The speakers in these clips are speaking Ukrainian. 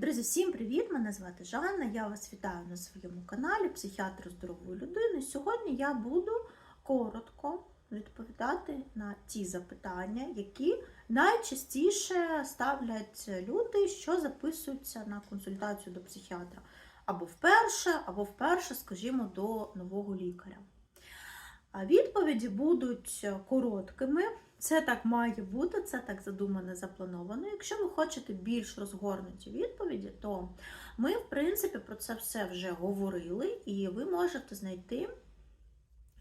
Друзі, всім привіт! Мене звати Жанна. Я вас вітаю на своєму каналі Психіатр здорової людини. Сьогодні я буду коротко відповідати на ті запитання, які найчастіше ставлять люди, що записуються на консультацію до психіатра або вперше, або вперше, скажімо, до нового лікаря. А Відповіді будуть короткими. Це так має бути, це так задумано, заплановано. Якщо ви хочете більш розгорнуті відповіді, то ми, в принципі, про це все вже говорили, і ви можете знайти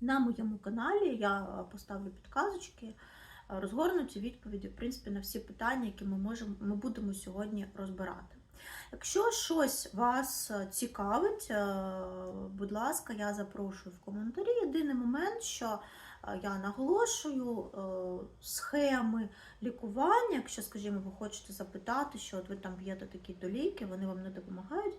на моєму каналі. Я поставлю підказочки, розгорнуті відповіді, в принципі, на всі питання, які ми можемо, ми будемо сьогодні розбирати. Якщо щось вас цікавить, будь ласка, я запрошую в коментарі. Єдиний момент, що я наголошую схеми лікування, якщо, скажімо, ви хочете запитати, що от ви там п'єте такі то ліки, вони вам не допомагають.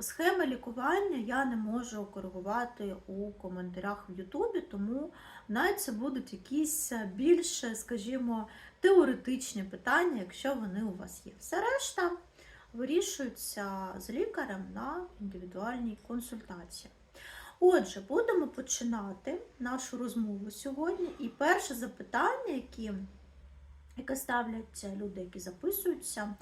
Схеми лікування я не можу коригувати у коментарях в Ютубі, тому навіть це будуть якісь більш, скажімо, теоретичні питання, якщо вони у вас є. Все решта вирішуються з лікарем на індивідуальній консультації. Отже, будемо починати нашу розмову сьогодні. І перше запитання, які, яке ставлять люди, які записуються,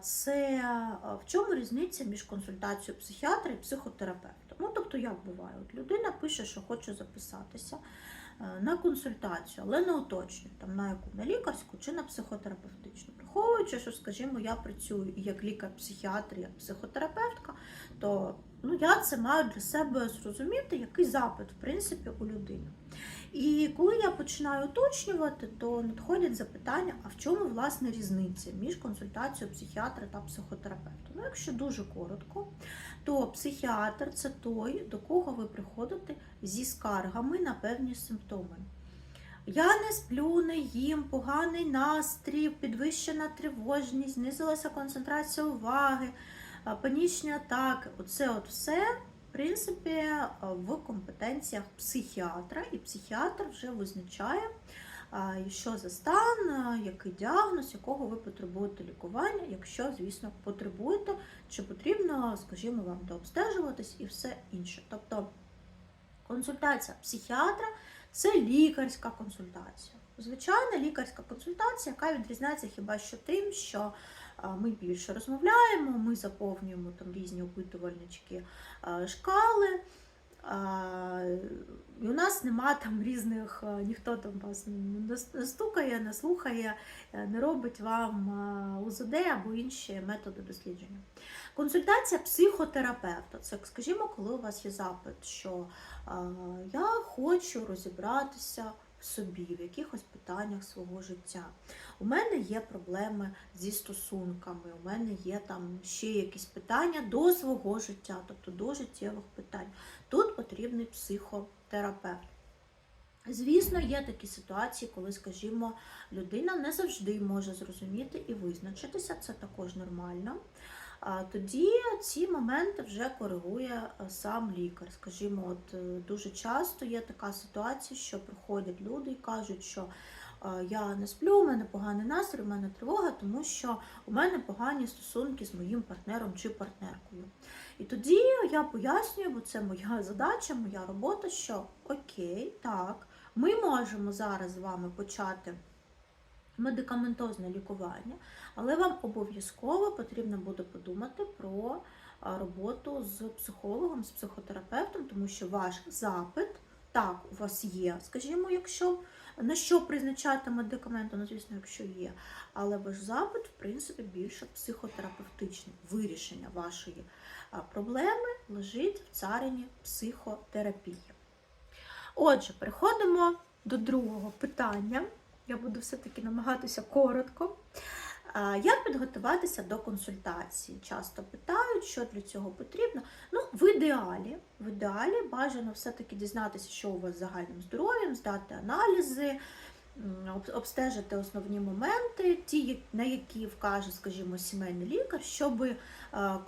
це в чому різниця між консультацією психіатра і психотерапевта? Ну, тобто, як буває, От людина пише, що хоче записатися на консультацію, але не уточнює, там на яку на лікарську чи на психотерапевтичну. Враховуючи, що, скажімо, я працюю як лікар-психіатр, як психотерапевтка, то ну, я це маю для себе зрозуміти, який запит, в принципі, у людини. І коли я починаю уточнювати, то надходять запитання, а в чому власне різниця між консультацією психіатра та психотерапевта? Ну, якщо дуже коротко, то психіатр це той, до кого ви приходите зі скаргами на певні симптоми. Я не сплю, не їм, поганий настрій, підвищена тривожність, знизилася концентрація уваги, панічні атаки. Оце от все, в принципі, в компетенціях психіатра, і психіатр вже визначає, що за стан, який діагноз, якого ви потребуєте лікування, якщо, звісно, потребуєте, чи потрібно, скажімо, вам дообстежуватись і все інше. Тобто консультація психіатра це лікарська консультація. Звичайна лікарська консультація, яка відрізняється хіба що тим, що ми більше розмовляємо, ми заповнюємо там різні опитувальнички шкали. І у нас нема там різних, ніхто там вас не стукає, не слухає, не робить вам УЗД або інші методи дослідження. Консультація психотерапевта це, скажімо, коли у вас є запит, що я хочу розібратися собі, в якихось питаннях свого життя. У мене є проблеми зі стосунками, у мене є там ще якісь питання до свого життя, тобто до життєвих питань. Тут потрібний психотерапевт. Звісно, є такі ситуації, коли, скажімо, людина не завжди може зрозуміти і визначитися, це також нормально. Тоді ці моменти вже коригує сам лікар. Скажімо, от дуже часто є така ситуація, що приходять люди і кажуть, що я не сплю, у мене поганий настрій, у мене тривога, тому що у мене погані стосунки з моїм партнером чи партнеркою. І тоді я пояснюю, бо це моя задача, моя робота, що окей, так, ми можемо зараз з вами почати медикаментозне лікування, але вам обов'язково потрібно буде подумати про роботу з психологом, з психотерапевтом, тому що ваш запит, так, у вас є, скажімо, якщо на що призначати медикаменти, ну, звісно, якщо є, але ваш запит, в принципі, більше психотерапевтичний. Вирішення вашої проблеми лежить в царині психотерапії. Отже, переходимо до другого питання. Я буду все-таки намагатися коротко. Як підготуватися до консультації? Часто питають, що для цього потрібно. Ну, в ідеалі, в ідеалі бажано все-таки дізнатися, що у вас з загальним здоров'ям, здати аналізи, обстежити основні моменти, ті, на які вкаже, скажімо, сімейний лікар, щоб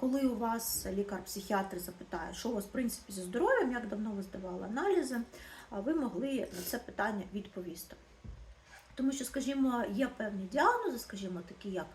коли у вас лікар-психіатр запитає, що у вас в принципі зі здоров'ям, як давно ви здавали аналізи, ви могли на це питання відповісти. Тому що, скажімо, є певні діагнози, скажімо, такі як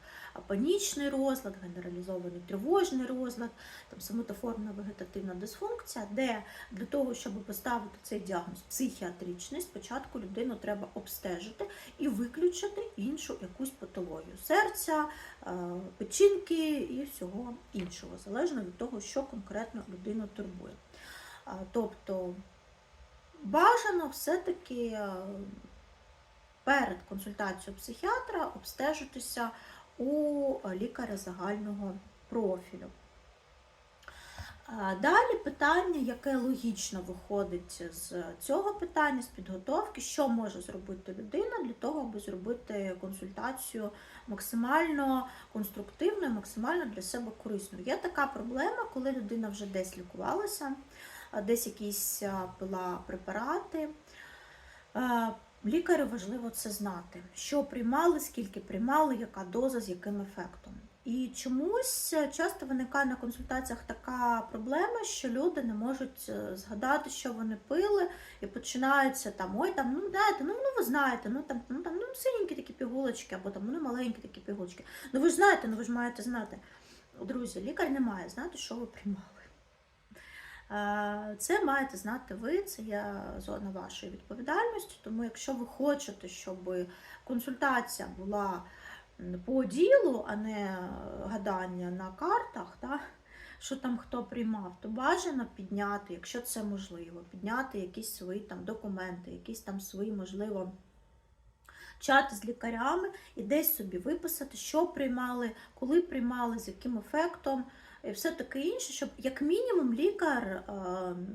панічний розлад, генералізований тривожний розлад, там соматоформна вегетативна дисфункція, де для того, щоб поставити цей діагноз психіатричний, спочатку людину треба обстежити і виключити іншу якусь патологію серця, е, печінки і всього іншого, залежно від того, що конкретно людину турбує. Тобто бажано все-таки е, перед консультацією психіатра обстежитися у лікаря загального профілю. Далі питання, яке логічно виходить з цього питання, з підготовки, що може зробити людина для того, аби зробити консультацію максимально конструктивною, максимально для себе корисною. Є така проблема, коли людина вже десь лікувалася, десь якісь пила препарати. Лікарю важливо це знати, що приймали, скільки приймали, яка доза, з яким ефектом. І чомусь часто виникає на консультаціях така проблема, що люди не можуть е, згадати, що вони пили, і починається там, ой, там, ну знаєте, ну, ну ви знаєте, ну там, ну там ну синенькі такі пігулочки, або там ну маленькі такі пігулочки. Ну ви ж знаєте, ну ви ж маєте знати. Друзі, лікар не має знати, що ви приймали. Е, Це маєте знати ви, це є зона вашої відповідальності. Тому, якщо ви хочете, щоб консультація була по ділу, а не гадання на картах, та, що там хто приймав, то бажано підняти, якщо це можливо, підняти якісь свої там документи, якісь там свої, можливо, чати з лікарями і десь собі виписати, що приймали, коли приймали, з яким ефектом. І все таке інше, щоб як мінімум лікар е,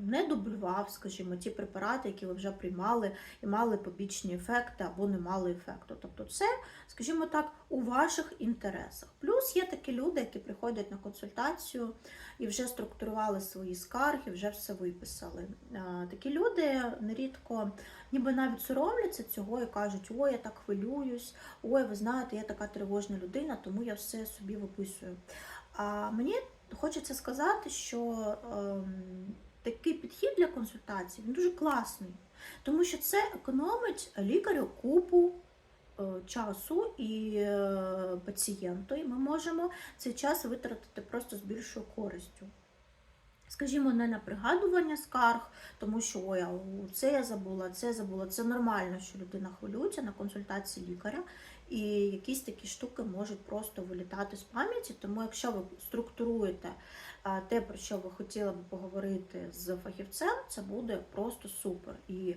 не дублював, скажімо, ті препарати, які ви вже приймали і мали побічні ефекти або не мали ефекту. Тобто, це, скажімо так, у ваших інтересах. Плюс є такі люди, які приходять на консультацію і вже структурували свої скарги, вже все виписали. Е, Такі люди нерідко ніби навіть соромляться цього і кажуть, ой, я так хвилююсь, ой, ви знаєте, я така тривожна людина, тому я все собі виписую. А мені хочеться сказати, що ем, такий підхід для консультації він дуже класний, тому що це економить лікарю купу е, часу і е, пацієнту, і ми можемо цей час витратити просто з більшою користю. Скажімо, не на пригадування скарг, тому що ой, це я забула, це я забула. Це нормально, що людина хвилюється на консультації лікаря, і якісь такі штуки можуть просто вилітати з пам'яті. Тому, якщо ви структуруєте те, про що ви хотіли би поговорити з фахівцем, це буде просто супер. І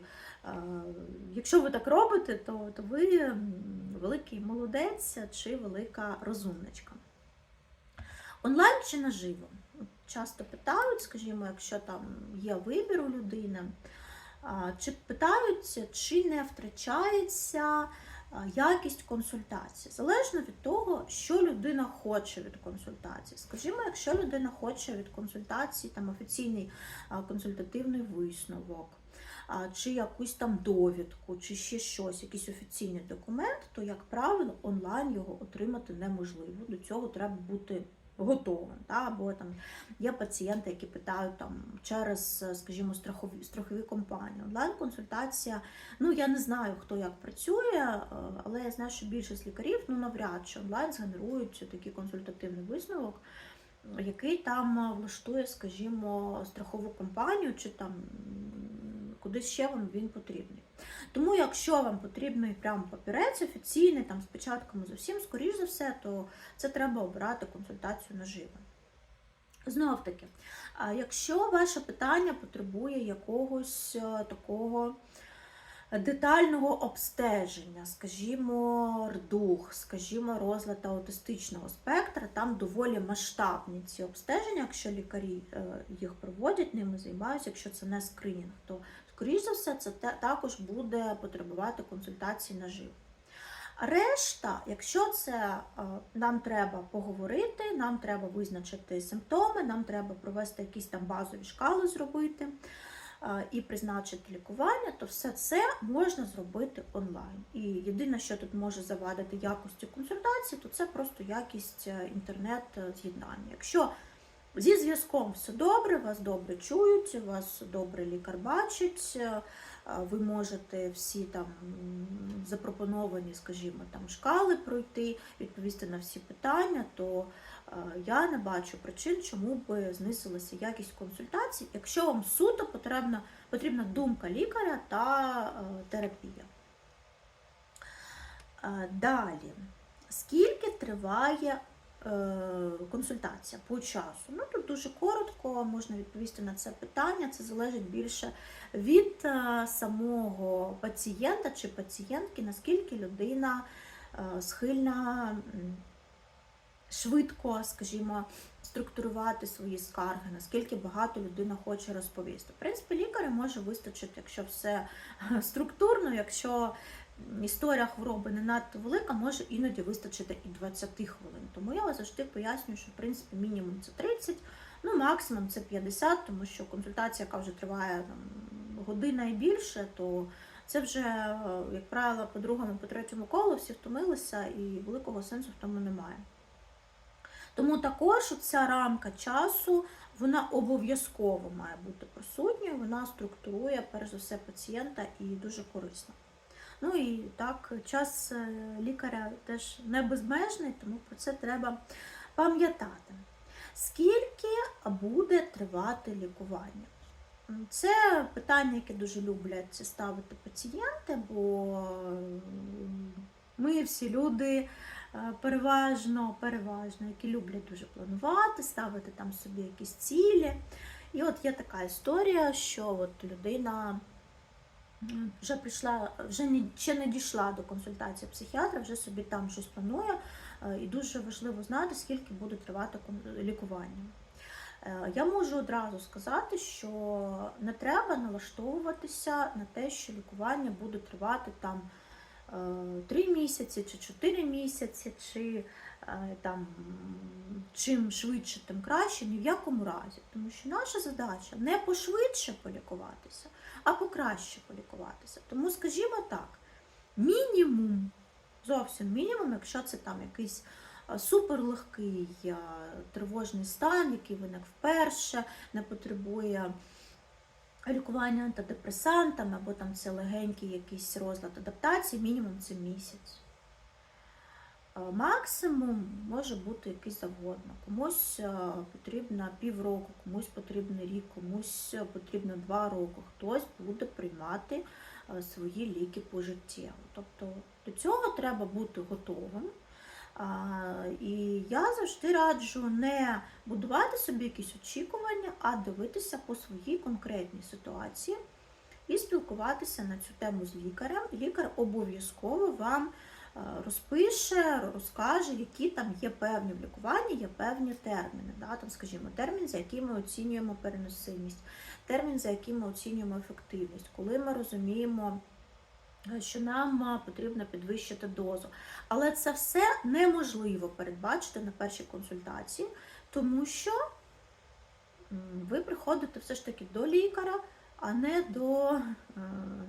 якщо ви так робите, то, то ви великий молодець чи велика розумничка. Онлайн чи наживо? Часто питають, скажімо, якщо там є вибір у людини, чи питаються, чи не втрачається якість консультації. Залежно від того, що людина хоче від консультації. Скажімо, якщо людина хоче від консультації там офіційний консультативний висновок, чи якусь там довідку, чи ще щось, якийсь офіційний документ, то, як правило, онлайн його отримати неможливо. До цього треба бути готовим. Та? Або там є пацієнти, які питають там через, скажімо, страхові страхові компанії. Онлайн-консультація, ну я не знаю, хто як працює, е, але я знаю, що більшість лікарів ну навряд чи онлайн згенерують такий консультативний висновок. Який там влаштує, скажімо, страхову компанію, чи там кудись ще вам він потрібний. Тому, якщо вам потрібний прям папірець офіційний, там з початками з усім, скоріш за все, то це треба обирати консультацію наживо. Знов таки, якщо ваше питання потребує якогось е, такого детального обстеження, скажімо, рдух, скажімо, розлад аутистичного спектра, там доволі масштабні ці обстеження, якщо лікарі е, їх проводять, ними займаються, якщо це не скринінг, то скоріш за все, це також буде потребувати консультації наживо. Решта, якщо це е, нам треба поговорити, нам треба визначити симптоми, нам треба провести якісь там базові шкали зробити е, і призначити лікування, то все це можна зробити онлайн. І єдине, що тут може завадити якості консультації, то це просто якість інтернет-з'єднання. Якщо Зі зв'язком все добре, вас добре чують, вас добре лікар бачить, е, ви можете всі там запропоновані, скажімо, там шкали пройти, відповісти на всі питання, то е, я не бачу причин, чому би знизилася якість консультацій, якщо вам суто потрібна, потрібна думка лікаря та е, терапія. Далі, скільки триває консультація по часу? Ну тут дуже коротко можна відповісти на це питання. Це залежить більше від е, самого пацієнта чи пацієнтки, наскільки людина е, схильна швидко, скажімо, структурувати свої скарги, наскільки багато людина хоче розповісти. В принципі, лікаря може вистачити, якщо все е, структурно, якщо історія хвороби не надто велика, може іноді вистачити і 20 хвилин. Тому я завжди пояснюю, що в принципі мінімум це 30, ну максимум це 50, тому що консультація, яка вже триває там, година і більше, то це вже, е, як правило, по другому, по третьому колу всі втомилися і великого сенсу в тому немає. Тому також ця рамка часу вона обов'язково має бути присутньою, вона структурує перш за все пацієнта і дуже корисна. Ну і так, час е, лікаря теж не безмежний, тому про це треба пам'ятати. Скільки буде тривати лікування? Це питання, яке дуже люблять ставити пацієнти, бо ми всі люди е, переважно, переважно, які люблять дуже планувати, ставити там собі якісь цілі. І от є така історія, що от людина вже прийшла, вже не, ще не дійшла до консультації психіатра, вже собі там щось планує, е, і дуже важливо знати, скільки буде тривати лікування. Е, Я можу одразу сказати, що не треба налаштовуватися на те, що лікування буде тривати там 3 місяці чи 4 місяці, чи е, там чим швидше, тим краще, ні в якому разі. Тому що наша задача не пошвидше полікуватися, а покраще полікуватися. Тому, скажімо так, мінімум, зовсім мінімум, якщо це там якийсь е, суперлегкий е, тривожний стан, який виник вперше, не потребує лікування антидепресантами, або там це легенький якийсь розлад адаптації, мінімум це місяць. Е, Максимум може бути якийсь завгодно. Комусь е, потрібно півроку, комусь потрібно рік, комусь е, потрібно два роки. Хтось буде приймати свої ліки пожиттєво. Тобто до цього треба бути готовим. І я завжди раджу не будувати собі якісь очікування, а дивитися по своїй конкретній ситуації і спілкуватися на цю тему з лікарем. Лікар обов'язково вам е, розпише, розкаже, які там є певні в лікуванні, є певні терміни. Да? Там, скажімо, термін, за який ми оцінюємо переносимість, термін, за який ми оцінюємо ефективність, коли ми розуміємо. Що нам потрібно підвищити дозу. Але це все неможливо передбачити на першій консультації, тому що ви приходите все ж таки до лікаря, а не до е,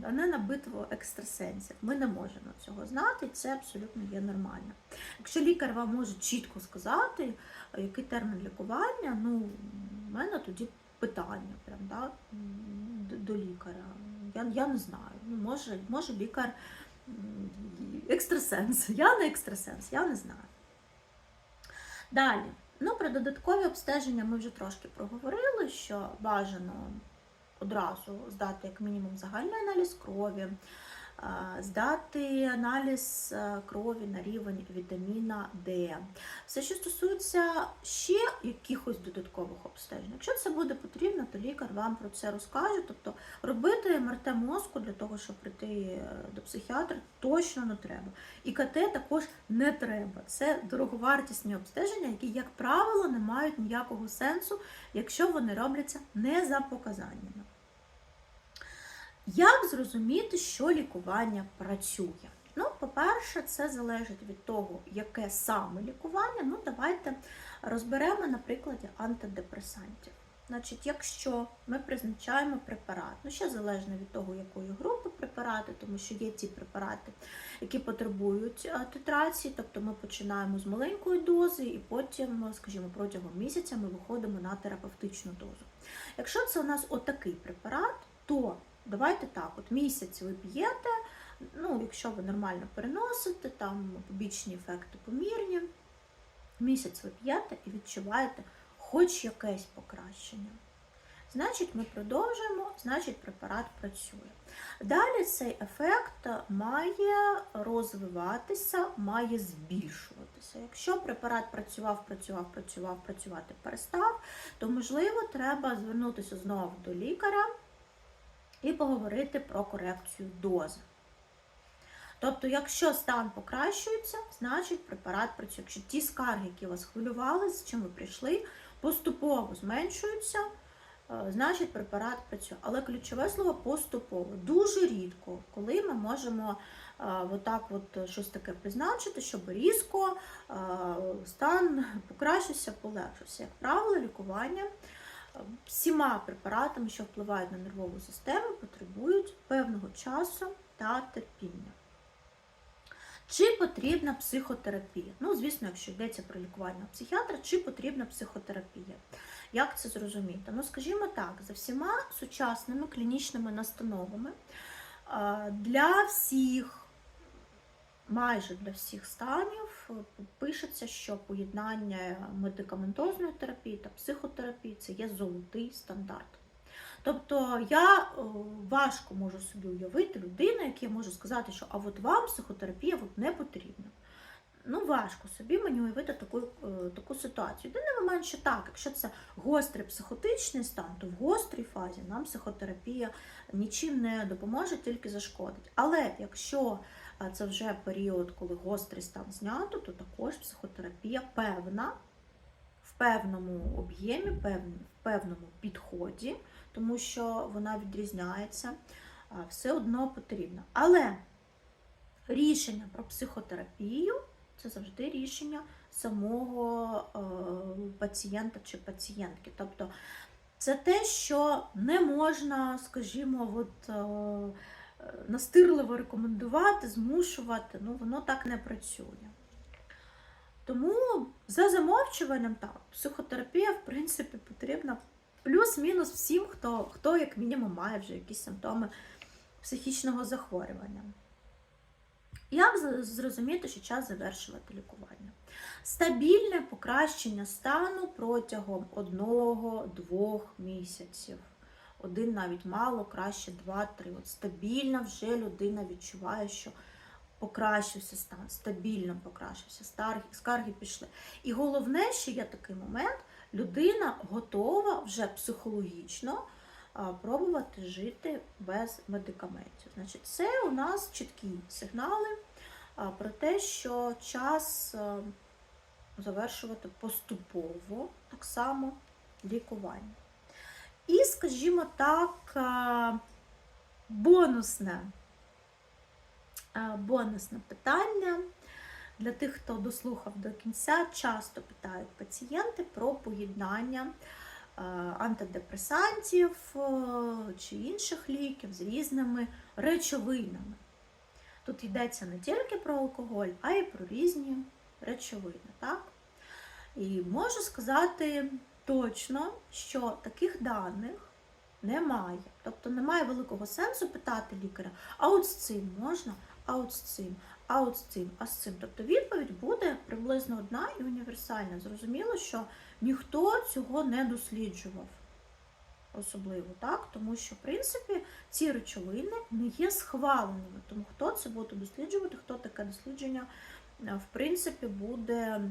а не на битву екстрасенсів. Ми не можемо цього знати, це абсолютно є нормально. Якщо лікар вам може чітко сказати, який термін лікування, ну в мене тоді питання прям, да, до лікаря. Я, я не знаю. Ну, може, може лікар екстрасенс. Я не екстрасенс, я не знаю. Далі. Ну, про додаткові обстеження ми вже трошки проговорили, що бажано одразу здати як мінімум загальний аналіз крові, здати аналіз е, крові на рівень вітаміна Д. Все, що стосується ще якихось додаткових обстежень, якщо це буде потрібно, то лікар вам про це розкаже. Тобто робити МРТ мозку для того, щоб прийти е, до психіатра, точно не треба. І КТ також не треба. Це дороговартісні обстеження, які, як правило, не мають ніякого сенсу, якщо вони робляться не за показаннями. Як зрозуміти, що лікування працює? Ну, по-перше, це залежить від того, яке саме лікування. Ну, давайте розберемо на прикладі антидепресантів. Значить, якщо ми призначаємо препарат, ну ще залежно від того, якої групи препарати, тому що є ті препарати, які потребують е, титрації, тобто ми починаємо з маленької дози і потім, е, скажімо, протягом місяця ми виходимо на терапевтичну дозу. Якщо це у нас отакий препарат, то давайте так, от місяць ви п'єте, ну, якщо ви нормально переносите, там побічні ефекти помірні, місяць ви п'єте і відчуваєте хоч якесь покращення. Значить, ми продовжуємо, значить, препарат працює. Далі цей ефект має розвиватися, має збільшуватися. Якщо препарат працював, працював, працював, працювати перестав, то можливо треба звернутися знову до лікаря і поговорити про корекцію дози. Тобто, якщо стан покращується, значить препарат працює. Якщо ті скарги, які вас хвилювали, з чим ви прийшли, поступово зменшуються, е, значить препарат працює. Але ключове слово поступово. Дуже рідко, коли ми можемо е, отак от щось таке призначити, щоб різко е, стан покращився, полегшився. Як правило, лікування всіма препаратами, що впливають на нервову систему, потребують певного часу та терпіння. Чи потрібна психотерапія? Ну, звісно, якщо йдеться про лікування психіатра, чи потрібна психотерапія? Як це зрозуміти? Ну, скажімо так, за всіма сучасними клінічними настановами для всіх, майже для всіх станів пишеться, що поєднання медикаментозної терапії та психотерапії це є золотий стандарт. Тобто я е, важко можу собі уявити людину, яка може сказати, що а от вам психотерапія от не потрібна. Ну, важко собі мені уявити таку, е, таку ситуацію. Єдиний момент, що так, якщо це гострий психотичний стан, то в гострій фазі нам психотерапія нічим не допоможе, тільки зашкодить. Але якщо е, це вже період, коли гострий стан знято, то також психотерапія певна, в певному об'ємі, в певному підході тому що вона відрізняється, все одно потрібно. Але рішення про психотерапію це завжди рішення самого е, пацієнта чи пацієнтки. Тобто це те, що не можна, скажімо, от, е, настирливо рекомендувати, змушувати, ну воно так не працює. Тому за замовчуванням так, психотерапія, в принципі, потрібна плюс-мінус всім, хто, хто як мінімум має вже якісь симптоми психічного захворювання. Як зрозуміти, що час завершувати лікування? Стабільне покращення стану протягом одного-двох місяців. Один навіть мало, краще два-три. От стабільно вже людина відчуває, що покращився стан, стабільно покращився, скарги, скарги пішли. І головне, що є такий момент, людина готова вже психологічно пробувати жити без медикаментів. Значить, це у нас чіткі сигнали про те, що час завершувати поступово так само лікування. І, скажімо так, бонусне, бонусне питання. Для тих, хто дослухав до кінця, часто питають пацієнти про поєднання е, антидепресантів е, чи інших ліків з різними речовинами. Тут йдеться не тільки про алкоголь, а й про різні речовини. Так? І можу сказати точно, що таких даних немає. Тобто немає великого сенсу питати лікаря, а от з цим можна, а от з цим, а от з цим, а з цим. Тобто відповідь буде приблизно одна і універсальна. Зрозуміло, що ніхто цього не досліджував. Особливо, так? Тому що, в принципі, ці речовини не є схваленими. Тому хто це буде досліджувати, хто таке дослідження, е, в принципі, буде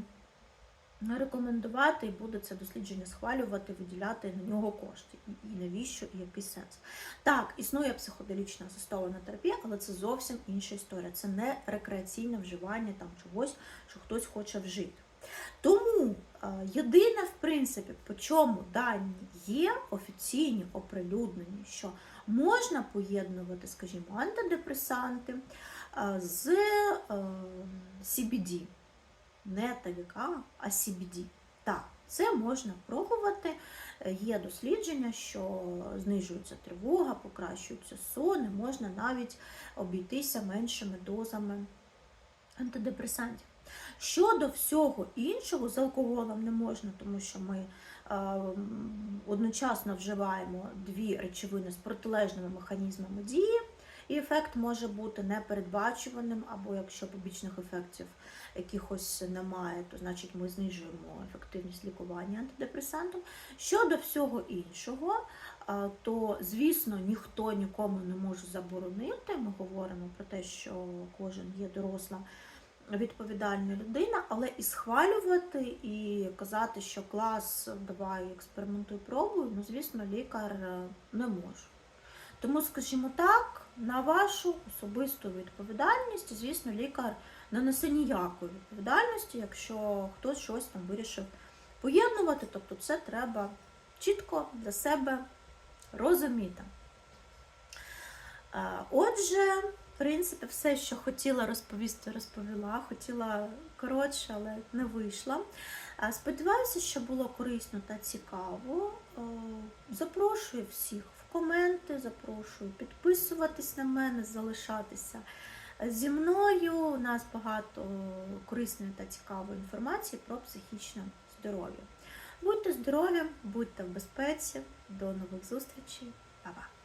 рекомендувати і буде це дослідження схвалювати, виділяти на нього кошти. І навіщо, і який сенс. Так, існує психоделічна асистована терапія, але це зовсім інша історія. Це не рекреаційне вживання там чогось, що хтось хоче вжити. Тому е, єдине, в принципі, по чому дані є офіційні оприлюднені, що можна поєднувати, скажімо, антидепресанти е, з е, CBD не ТВК, а CBD. Так, це можна пробувати. Е, Є дослідження, що знижується тривога, покращується сон, можна навіть обійтися меншими дозами антидепресантів. Щодо всього іншого, з алкоголем не можна, тому що ми е, одночасно вживаємо дві речовини з протилежними механізмами дії, і ефект може бути непередбачуваним, або якщо побічних ефектів якихось немає, то значить ми знижуємо ефективність лікування антидепресантом. Щодо всього іншого, то звісно ніхто нікому не може заборонити. Ми говоримо про те, що кожен є доросла відповідальна людина, але і схвалювати, і казати, що клас, давай експериментуй, пробуй, ну звісно, лікар е, не може. Тому, скажімо так, на вашу особисту відповідальність, звісно, лікар не несе ніякої відповідальності, якщо хтось щось там вирішив поєднувати, тобто це треба чітко для себе розуміти. Е, Отже, в принципі, все, що хотіла розповісти, розповіла. Хотіла коротше, але не вийшла. Е, Сподіваюся, що було корисно та цікаво. Е, Запрошую всіх коменти, запрошую підписуватись на мене, залишатися зі мною. У нас багато корисної та цікавої інформації про психічне здоров'я. Будьте здорові, будьте в безпеці. До нових зустрічей. Па-па!